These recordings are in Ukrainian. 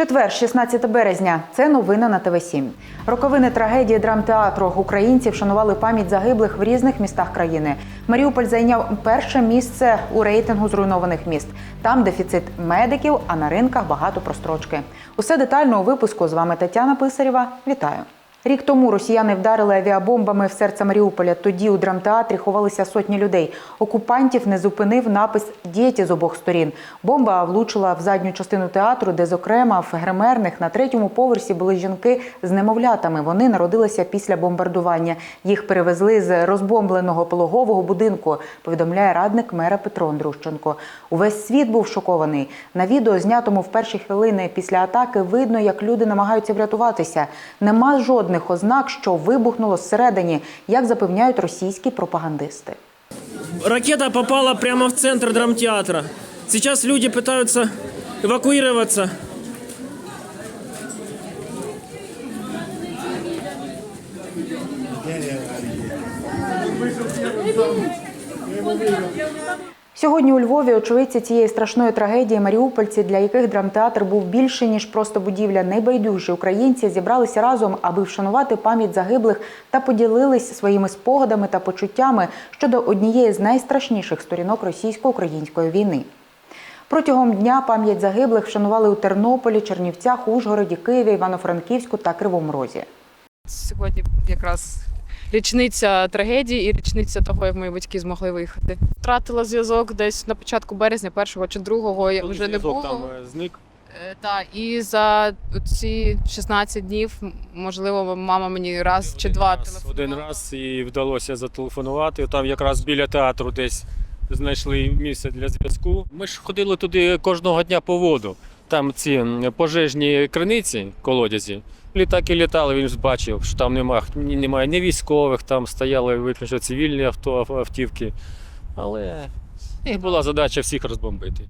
Четвер, 16 березня. Це новини на ТВ 7 Роковини трагедії драмтеатру. Українці вшанували пам'ять загиблих в різних містах країни. Маріуполь зайняв перше місце у рейтингу зруйнованих міст. Там дефіцит медиків, а на ринках багато прострочки. Усе детально у випуску. З вами Тетяна Писарєва. Вітаю. Рік тому росіяни вдарили авіабомбами в серце Маріуполя. Тоді у драмтеатрі ховалися сотні людей. Окупантів не зупинив напис «Діти» з обох сторін. Бомба влучила в задню частину театру, де, зокрема, в гримерних на третьому поверсі були жінки з немовлятами. Вони народилися після бомбардування. Їх перевезли з розбомбленого пологового будинку. Повідомляє радник мера Петро Андрущенко. Увесь світ був шокований. На відео, знятому в перші хвилини після атаки, видно, як люди намагаються врятуватися. Нема жодних ознак, що вибухнуло зсередині, як запевняють російські пропагандисти. Ракета попала прямо в центр драмтеатра. Сейчас люди пытаются эвакуироваться. Сьогодні у Львові очевидці цієї страшної трагедії маріупольці, для яких драмтеатр був більше ніж просто будівля. Найбайдужі українці зібралися разом, аби вшанувати пам'ять загиблих та поділились своїми спогадами та почуттями щодо однієї з найстрашніших сторінок російсько-української війни. Протягом дня пам'ять загиблих вшанували у Тернополі, Чернівцях, Ужгороді, Києві, Івано-Франківську та Кривому Розі. Сьогодні якраз річниця трагедії і річниця того, як мої батьки змогли виїхати. Втратила зв'язок десь на початку березня, першого чи другого я вже не було. там е, зник. Е, Та і за ці 16 днів, можливо, мама мені раз чи два раз, телефонувала. Один раз і вдалося зателефонувати. Там якраз біля театру десь знайшли місце для зв'язку. Ми ж ходили туди кожного дня по воду. Там ці пожежні криниці, колодязі. Літаки літали, він бачив, що там немає, немає ні військових, там стояли виключно цивільні авто, автівки. Але їх була задача всіх розбомбити.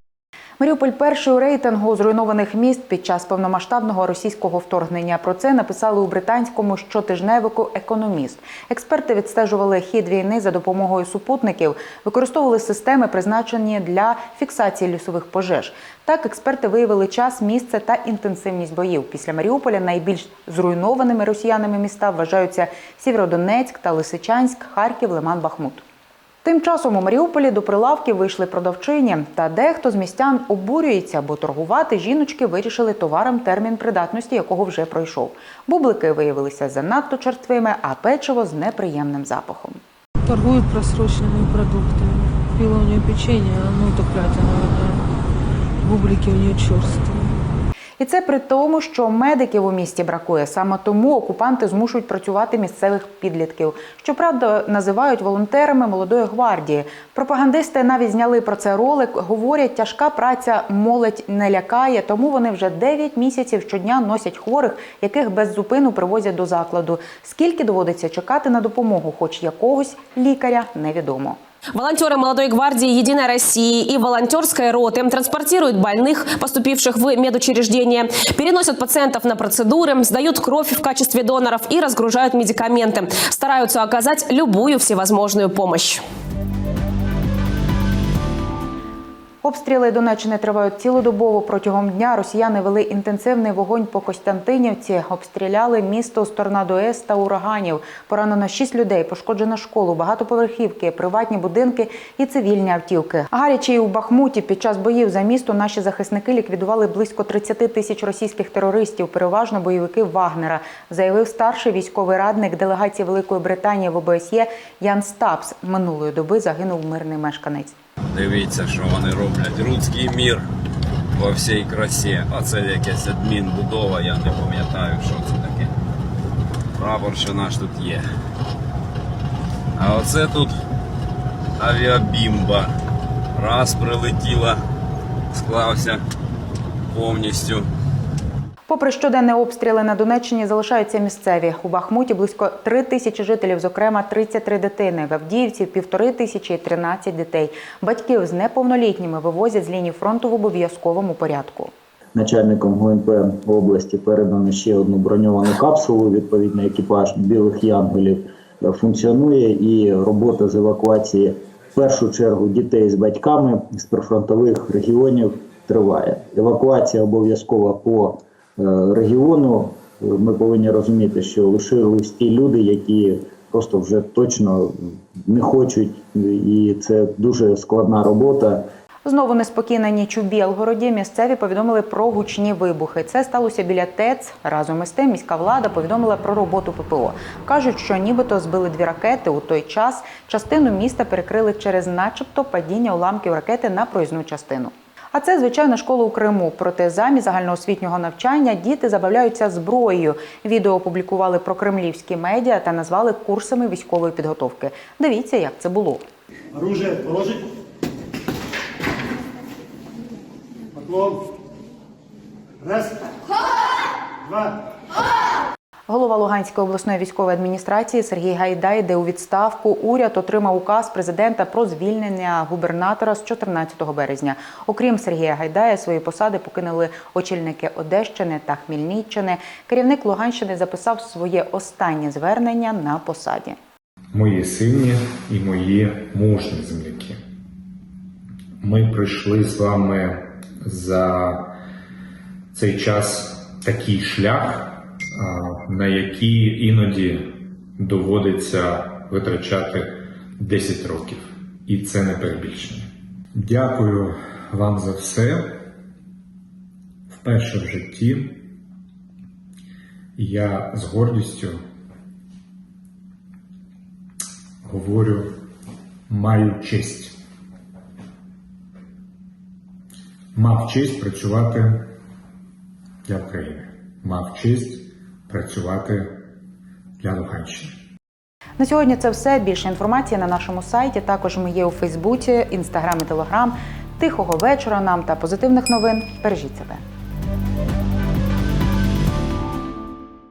Маріуполь перший у рейтингу зруйнованих міст під час повномасштабного російського вторгнення. Про це написали у британському щотижневику Економіст. Експерти відстежували хід війни за допомогою супутників, використовували системи, призначені для фіксації лісових пожеж. Так, експерти виявили час, місце та інтенсивність боїв. Після Маріуполя найбільш зруйнованими росіянами міста вважаються Сєвєродонецьк та Лисичанськ, Харків, Лиман, Бахмут. Тим часом у Маріуполі до прилавків вийшли продавчині, та дехто з містян обурюється, бо торгувати жіночки вирішили товаром, термін придатності якого вже пройшов. Бублики виявилися занадто черствими, а печиво з неприємним запахом. торгует просроченными продуктами. Печенье, а ну это платиновое. Бублики у нее черстые. І це при тому, що медиків у місті бракує. Саме тому окупанти змушують працювати місцевих підлітків. Щоправда, називають волонтерами молодої гвардії. Пропагандисти навіть зняли про це ролик. Говорять, тяжка праця молодь не лякає, тому вони вже 9 місяців щодня носять хворих, яких без зупину привозять до закладу. Скільки доводиться чекати на допомогу, хоч якогось лікаря, невідомо. Волонтеры молодой гвардии «Единой России» и волонтерской роты транспортируют больных, поступивших в медучреждения, переносят пациентов на процедуры, сдают кровь в качестве доноров и разгружают медикаменты. Стараются оказать любую всевозможную помощь. Обстріли Донеччини тривають цілодобово. Протягом дня росіяни вели інтенсивний вогонь по Костянтинівці, обстріляли місто з торнадо С та ураганів. Поранено 6 людей, пошкоджено школу, багатоповерхівки, приватні будинки і цивільні автівки. Гарячі у Бахмуті під час боїв за місто наші захисники ліквідували близько 30 тисяч російських терористів, переважно бойовики Вагнера, заявив старший військовий радник делегації Великої Британії в ОБСЄ Ян Стапс. Минулої доби загинув мирний мешканець. Дивіться, що вони роблять. Рудський мір во всій красі. А це якась адмінбудова, я не пам'ятаю, що це таке. Прапор, що наш тут є. А оце тут авіабімба. Раз прилетіла, склався повністю. Попри щоденні обстріли на Донеччині залишаються місцеві. У Бахмуті близько 3 тисячі жителів, зокрема 33 дитини. В Авдіївці півтори тисячі і 13 дітей. Батьків з неповнолітніми вивозять з лінії фронту в обов'язковому порядку. Начальником ГУНП області передано ще одну броньовану капсулу. Відповідно, екіпаж білих янголів функціонує і робота з евакуації в першу чергу дітей з батьками з прифронтових регіонів триває. Евакуація обов'язкова по регіону. Е, Ми повинні розуміти, що лишились ті люди, які просто вже точно не хочуть, і це дуже складна робота. Знову неспокійна ніч у Білгороді. Місцеві повідомили про гучні вибухи. Це сталося біля ТЕЦ. Разом із тим міська влада повідомила про роботу ППО. Кажуть, що нібито збили дві ракети у той час. Частину міста перекрили через, начебто, падіння уламків ракети на проїзну частину. А це звичайна школа у Криму. Проте замість загальноосвітнього навчання діти забавляються зброєю. Відео опублікували про кремлівські медіа та назвали курсами військової підготовки. Дивіться, як це було. Оружие положить. Поклон. Раз. Два. Голова Луганської обласної військової адміністрації Сергій Гайдай йде у відставку. Уряд отримав указ президента про звільнення губернатора з 14 березня. Окрім Сергія Гайдая, свої посади покинули очільники Одещини та Хмельниччини. Керівник Луганщини записав своє останнє звернення на посаді. мої сильні і мої мужні земляки. Ми пройшли з вами за цей час такий шлях, на який іноді доводиться витрачати 10 років. І це не перебільшення. Дякую вам за все. Вперше в житті я з гордістю говорю, маю честь. Мав честь працювати для України. Мав честь працювати для Луганщини. На сьогодні це все. Більше інформації на нашому сайті. Також ми є у Фейсбуці, Інстаграм і Телеграм. Тихого вечора нам та позитивних новин. Бережіть себе.